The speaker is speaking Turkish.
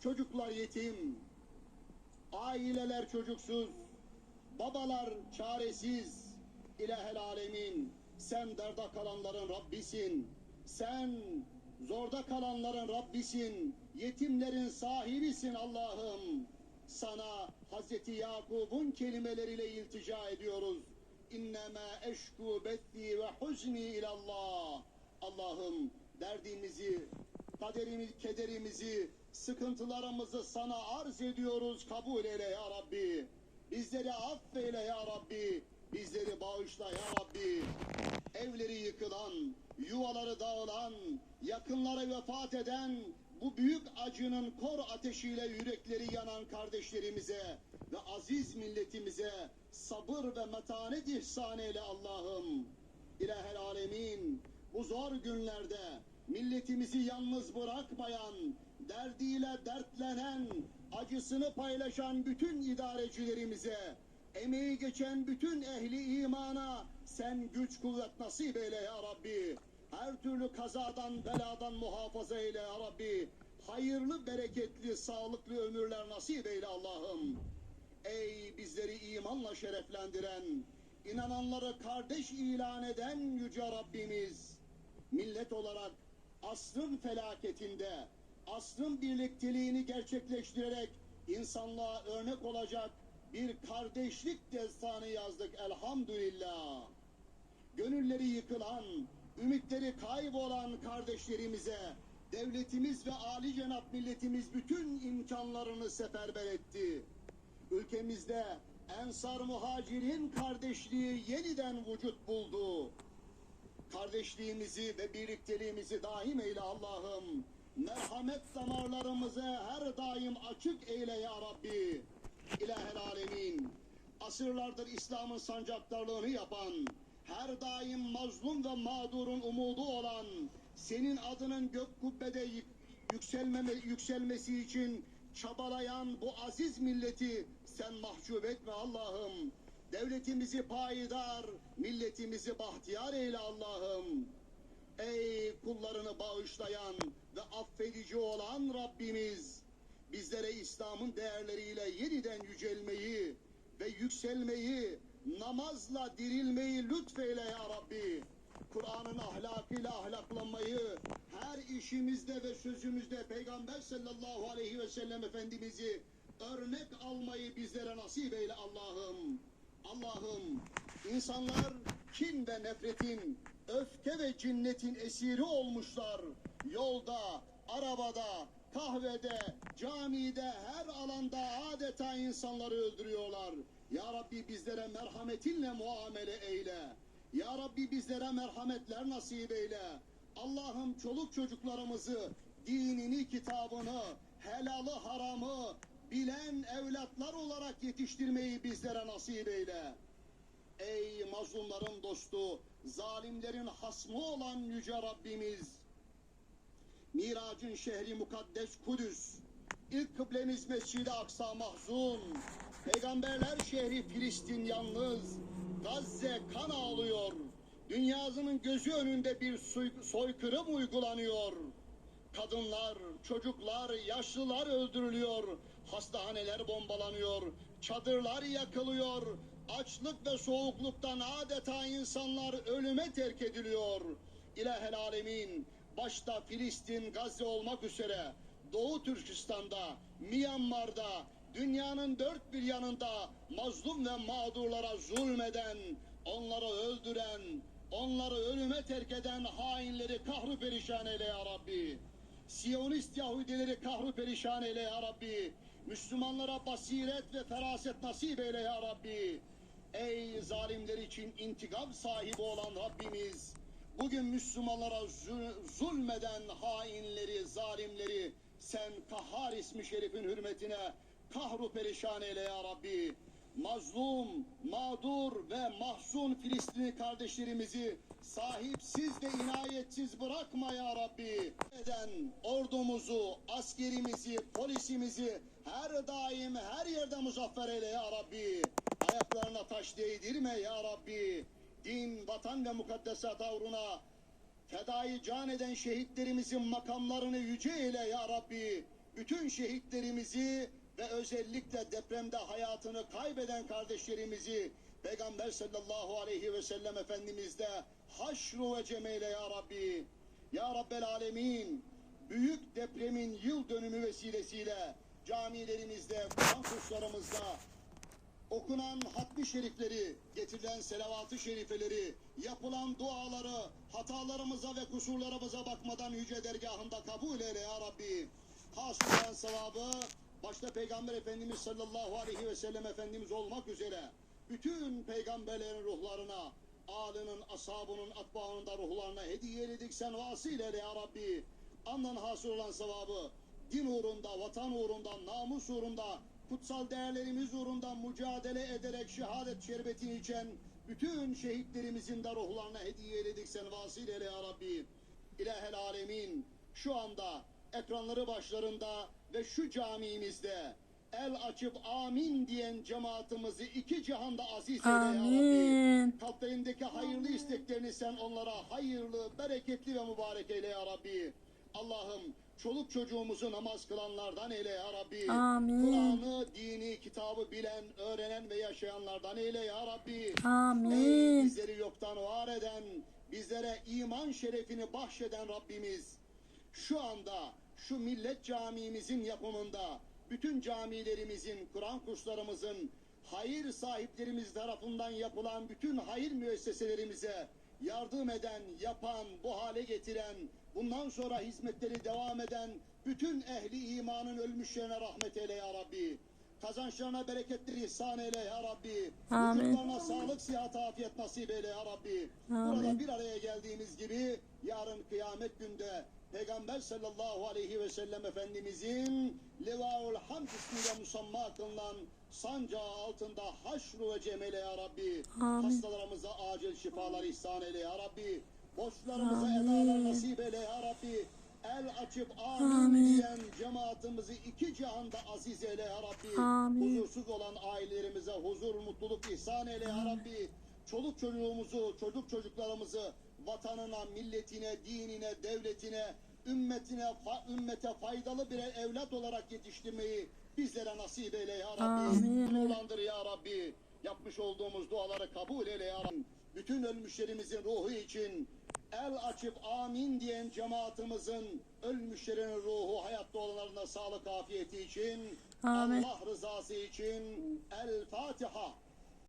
çocuklar yetim, aileler çocuksuz, babalar çaresiz. İlahel alemin, sen derda kalanların Rabbisin. Sen zorda kalanların Rabbisin. Yetimlerin sahibisin Allah'ım. Sana Hazreti Yakub'un kelimeleriyle iltica ediyoruz. İnnemâ eşku bethi ve huzni ilallah. Allah'ım derdimizi, kaderimiz, kederimizi, sıkıntılarımızı sana arz ediyoruz. Kabul eyle ya Rabbi. Bizleri affeyle ya Rabbi. Bizleri bağışla ya Rabbi. Evleri yıkılan, yuvaları dağılan, yakınları vefat eden bu büyük acının kor ateşiyle yürekleri yanan kardeşlerimize ve aziz milletimize sabır ve metanet ihsan eyle Allah'ım. İlahel alemin bu zor günlerde milletimizi yalnız bırakmayan, derdiyle dertlenen, acısını paylaşan bütün idarecilerimize, emeği geçen bütün ehli imana sen güç kuvvet nasip eyle ya Rabbi. Her türlü kazadan beladan muhafaza eyle ya Rabbi. Hayırlı, bereketli, sağlıklı ömürler nasip eyle Allah'ım. Ey bizleri imanla şereflendiren, inananları kardeş ilan eden yüce Rabbimiz. Millet olarak asrın felaketinde, asrın birlikteliğini gerçekleştirerek insanlığa örnek olacak bir kardeşlik destanı yazdık elhamdülillah. Gönülleri yıkılan, ümitleri kaybolan kardeşlerimize devletimiz ve âli cenap milletimiz bütün imkanlarını seferber etti. Ülkemizde Ensar Muhacirin kardeşliği yeniden vücut buldu. Kardeşliğimizi ve birlikteliğimizi daim eyle Allah'ım. Merhamet damarlarımızı her daim açık eyle ya Rabbi. İlahel alemin. Asırlardır İslam'ın sancaktarlığını yapan, her daim mazlum ve mağdurun umudu olan, senin adının gök kubbede yük- yükselmeme, yükselmesi için çabalayan bu aziz milleti sen mahcup etme Allah'ım. Devletimizi payidar, milletimizi bahtiyar eyle Allah'ım. Ey kullarını bağışlayan ve affedici olan Rabbimiz, bizlere İslam'ın değerleriyle yeniden yücelmeyi ve yükselmeyi, namazla dirilmeyi lütfeyle ya Rabbi. Kur'an'ın ahlakıyla ahlaklanmayı, her işimizde ve sözümüzde Peygamber sallallahu aleyhi ve sellem Efendimiz'i örnek almayı bizlere nasip eyle Allah'ım. Allah'ım insanlar kin ve nefretin, öfke ve cinnetin esiri olmuşlar. Yolda, arabada, kahvede, camide, her alanda adeta insanları öldürüyorlar. Ya Rabbi bizlere merhametinle muamele eyle. Ya Rabbi bizlere merhametler nasip eyle. Allah'ım çoluk çocuklarımızı, dinini, kitabını, helalı haramı bilen evlatlar olarak yetiştirmeyi bizlere nasip eyle. Ey mazlumların dostu, zalimlerin hasmı olan yüce Rabbimiz, Miracın şehri mukaddes Kudüs, ilk kıblemiz Mescid-i Aksa mahzun, peygamberler şehri Filistin yalnız, Gazze kan ağlıyor, dünyasının gözü önünde bir soy- soykırım uygulanıyor. Kadınlar, çocuklar, yaşlılar öldürülüyor, hastahaneler bombalanıyor, çadırlar yakılıyor, açlık ve soğukluktan adeta insanlar ölüme terk ediliyor. İlahel alemin, başta Filistin, Gazze olmak üzere Doğu Türkistan'da, Myanmar'da, dünyanın dört bir yanında mazlum ve mağdurlara zulmeden, onları öldüren, onları ölüme terk eden hainleri kahru perişan eyle ya Rabbi. Siyonist Yahudileri kahru perişan eyle ya Rabbi. Müslümanlara basiret ve feraset nasip eyle ya Rabbi. Ey zalimler için intikam sahibi olan Rabbimiz. Bugün Müslümanlara zul- zulmeden hainleri, zalimleri sen kahhar ismi şerifin hürmetine kahru perişan eyle ya Rabbi. Mazlum, mağdur ve mahzun Filistinli kardeşlerimizi sahipsiz ve inayetsiz bırakma ya Rabbi. Eden ordumuzu, askerimizi, polisimizi her daim her yerde muzaffer eyle ya Rabbi. Ayaklarına taş değdirme ya Rabbi. Din, vatan ve mukaddesat uğruna fedayı can eden şehitlerimizin makamlarını yüce eyle ya Rabbi. bütün şehitlerimizi ve özellikle depremde hayatını kaybeden kardeşlerimizi Peygamber sallallahu aleyhi ve sellem Efendimiz de haşru ve cemeyle ya Rabbi. Ya Rabbel Alemin büyük depremin yıl dönümü vesilesiyle camilerimizde, Kur'an kurslarımızda okunan hatmi şerifleri, getirilen selavat-ı şerifeleri, yapılan duaları, hatalarımıza ve kusurlarımıza bakmadan yüce dergahında kabul eyle ya Rabbi. Hasılan sevabı, başta Peygamber Efendimiz sallallahu aleyhi ve sellem Efendimiz olmak üzere, bütün peygamberlerin ruhlarına, alının, ashabının, atbağının da ruhlarına hediye eyledik sen vasıl ya Rabbi. Andan hasıl olan sevabı, din uğrunda, vatan uğrunda, namus uğrunda, kutsal değerlerimiz uğrunda mücadele ederek şehadet şerbetini içen bütün şehitlerimizin de ruhlarına hediye eyledik sen vasıl ya Rabbi. İlahel alemin şu anda ekranları başlarında ve şu camimizde el açıp amin diyen cemaatimizi iki cihanda aziz eyle ya Rabbi. Amin. Kalplerindeki hayırlı isteklerini sen onlara hayırlı, bereketli ve mübarek eyle ya Rabbi. Allah'ım çoluk çocuğumuzu namaz kılanlardan eyle ya Rabbi. Kur'an'ı, dini, kitabı bilen, öğrenen ve yaşayanlardan eyle ya Rabbi. Ey Amin. bizleri yoktan var eden, bizlere iman şerefini bahşeden Rabbimiz. Şu anda şu millet camimizin yapımında bütün camilerimizin, Kur'an kurslarımızın, hayır sahiplerimiz tarafından yapılan bütün hayır müesseselerimize yardım eden, yapan, bu hale getiren, bundan sonra hizmetleri devam eden bütün ehli imanın ölmüşlerine rahmet eyle ya Rabbi. Kazançlarına bereketleri ihsan eyle ya Rabbi. Amin. Vücutlarına sağlık, sıhhat, afiyet nasip eyle ya Rabbi. Burada Amin. bir araya geldiğimiz gibi yarın kıyamet günde Peygamber sallallahu aleyhi ve sellem Efendimizin Levaul Hamd ismiyle musamma kılınan sancağı altında haşru ve cemele ya Rabbi. Amin. Hastalarımıza acil şifalar ihsan eyle ya Rabbi. Borçlarımıza Amin. edalar nasip eyle ya Rabbi. El açıp amin, Amin. diyen cemaatimizi iki cihanda aziz eyle ya Rabbi. Amin. Huzursuz olan ailelerimize huzur, mutluluk ihsan eyle ya Rabbi. Çoluk çocuğumuzu, çocuk çocuklarımızı vatanına, milletine, dinine, devletine, ümmetine, fa- ümmete faydalı birer evlat olarak yetiştirmeyi bizlere nasip eyle ya Rabbi. Amin. Nurlandır ya Rabbi. Yapmış olduğumuz duaları kabul eyle ya Rabbi. Bütün ölmüşlerimizin ruhu için el açıp amin diyen cemaatimizin ölmüşlerin ruhu hayatta olanların da sağlık afiyeti için Amin. Allah rızası için El Fatiha.